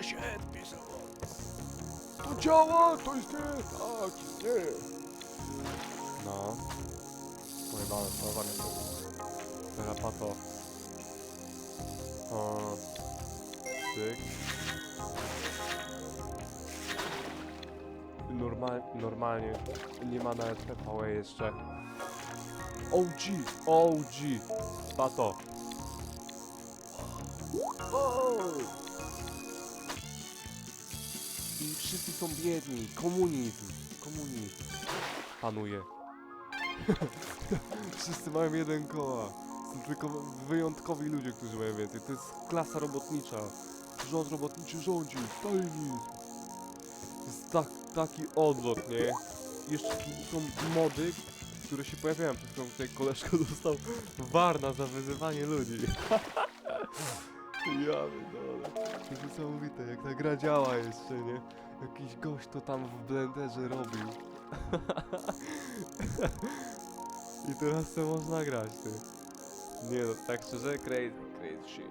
da się pisować. To działa, to jest nie, tak, nie. No. Pojebane, sterowanie to. Teraz pato. O. Cyk. Normal, normalnie. Nie ma nawet PvE jeszcze. OG! OG! Pato. O! I wszyscy są biedni. Komunizm. Komunizm. Panuje. wszyscy mają jeden koła. Są tylko wyjątkowi ludzie, którzy mają więcej. To jest klasa robotnicza. Rząd robotniczy rządzi. Stalinizm. Jest tak, taki odlot, nie? Jeszcze są mody, które się pojawiają. Przed chwilą tutaj koleżka dostał warna za wyzywanie ludzi. Ja pierdolę. To jest niesamowite, jak ta gra działa jeszcze, nie? Jakiś gość to tam w blenderze robił. I teraz to można grać, ty. Nie no, tak szczerze, crazy, crazy shit.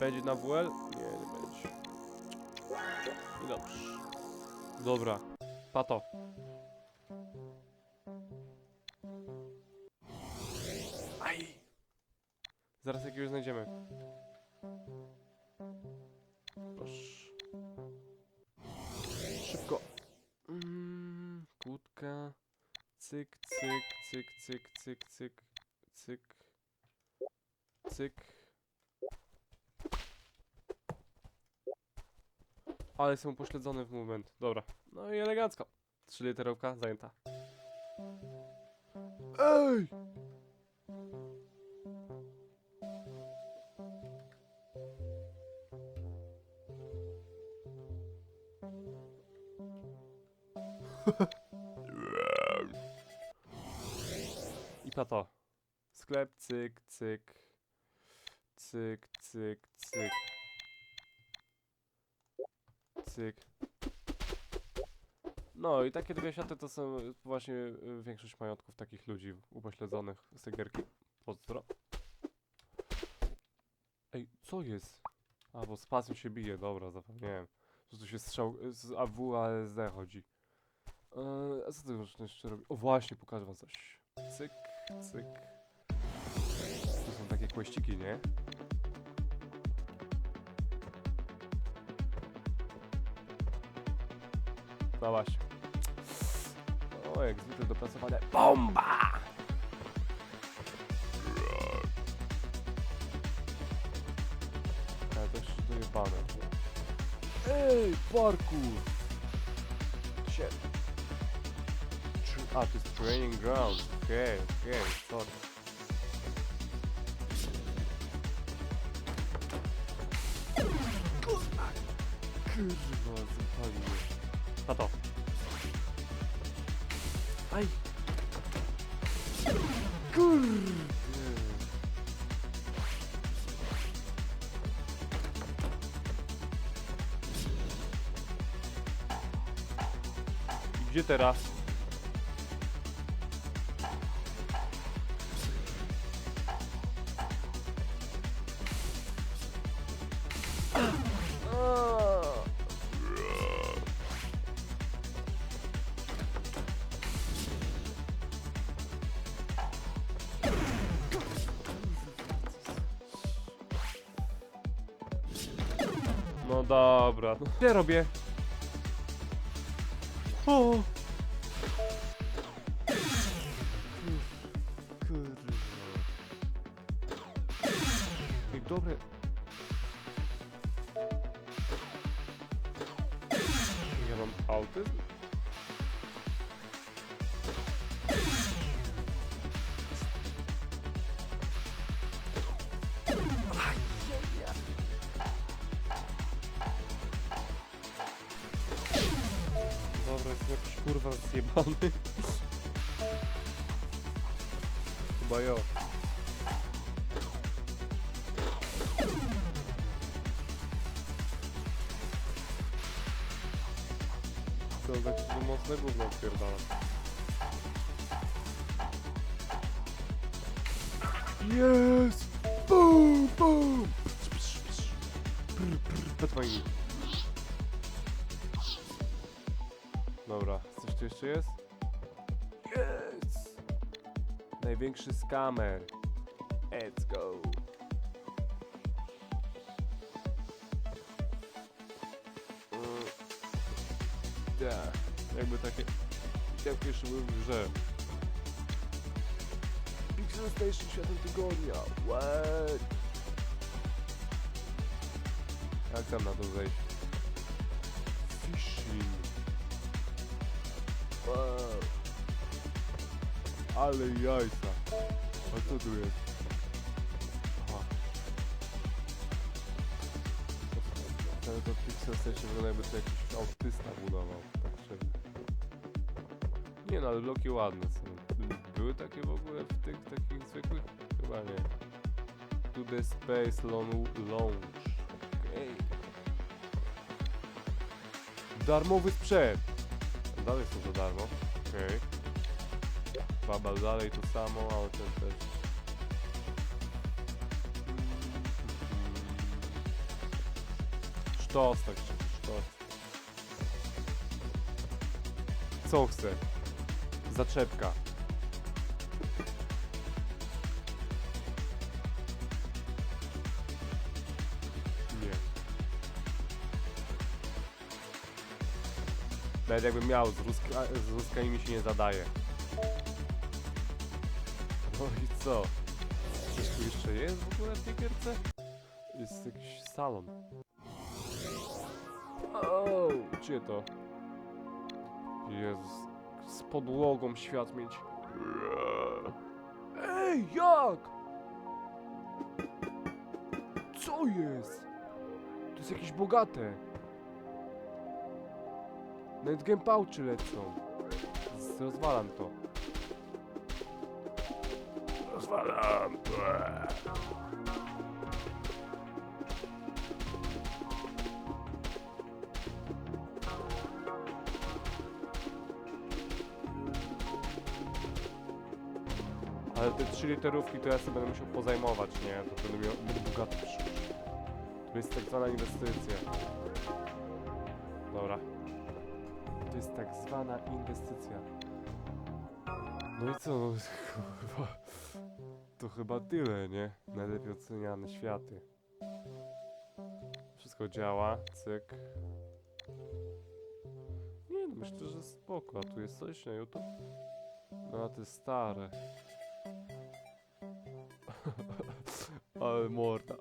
Będzie na WL? Nie, nie będzie. I dobrze. Dobra, pato. Aj! Zaraz jakiegoś znajdziemy. Proszę. Szybko. Mm, kłódka. Cyk, cyk, cyk, cyk, cyk, cyk, cyk. Cyk. Ale są pośledzony w moment. Dobra. No i elegancko. Trzy literówka zajęta. Ej! I pato. Sklep, cyk, cyk. Cyk, cyk, cyk. Cyk. No i takie dwie światy to są właśnie y, większość majątków takich ludzi upośledzonych z tej gierki. Pozdro. Ej, co jest? A, bo spazm się bije, dobra, zapomniałem. Że tu się strzał z AWASD chodzi. Eee, a co ty już jeszcze robi? O właśnie, pokażę wam coś. Cyk, cyk. Tu są takie kłeściki, nie? Zobacz. O, jak zwykle dopracowane. BOMBA! Ale to jeszcze dojebane. Ej, parkour! Się. Tr- A, to jest training ground. Okej, okej, sorry. Kurwa, zapaliłem. A to. Aj! Gdzie teraz? No dobra, no ja robię. O! Dobre. Ja mam autyzm? Dobra, jestem jakiś kurwa zjebany. Chyba jo. Co, tak się mocne gówno odpierdala. Jest! Bum, bum! Prr, prr, Petfajni. Dobra, coś tu jeszcze jest? Jest! Największy skamer. Let's go. Mm. Tak, jakby takie ciepłe szyby w grze. Pixel Station światem tygodnia. What? Jak tam na to zejść? Ale jajca. A co tu jest? Aha. Ale to Pixel Station wygląda jakby to jakiś autysta budował. Tak szczerze. Nie no, ale bloki ładne są. Były takie w ogóle w tych takich zwykłych? Chyba nie. To the Space Launch. Okej. Darmowy sprzęt. Dalej są za darmo. Okej. Babal dalej to samo, ale ten też. Sztos, tak szczerze, sztos. Co chcę? Zaczepka. Nawet jakbym miał, z, ruska, z ruskami mi się nie zadaje. No i co? Coś tu jeszcze jest w ogóle w tej gierce? Jest jakiś salon. O, gdzie to? Jezus, z podłogą świat mieć. Ej, jak? Co jest? To jest jakieś bogate. Nawet gępałczy lecą. Rozwalam to. Rozwalam. Ale te trzy literówki to ja sobie będę musiał pozajmować, nie? To będę miał będę bogaty w przyszłości. To jest tak zwana inwestycja. Dobra. To jest tak zwana inwestycja. No i co? No, kurwa. To chyba tyle, nie? Najlepiej oceniane światy. Wszystko działa, cyk. Nie no, myślę, że spoko. A tu jest coś na YouTube? No, a jest stare. Ale morda.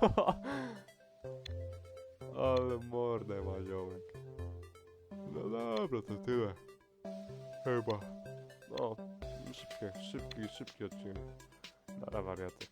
Ale mordę ma ziomek. No dobra, to tyle. Chyba. Szybkie, szybki, szybki odcinek. Dara wariaty.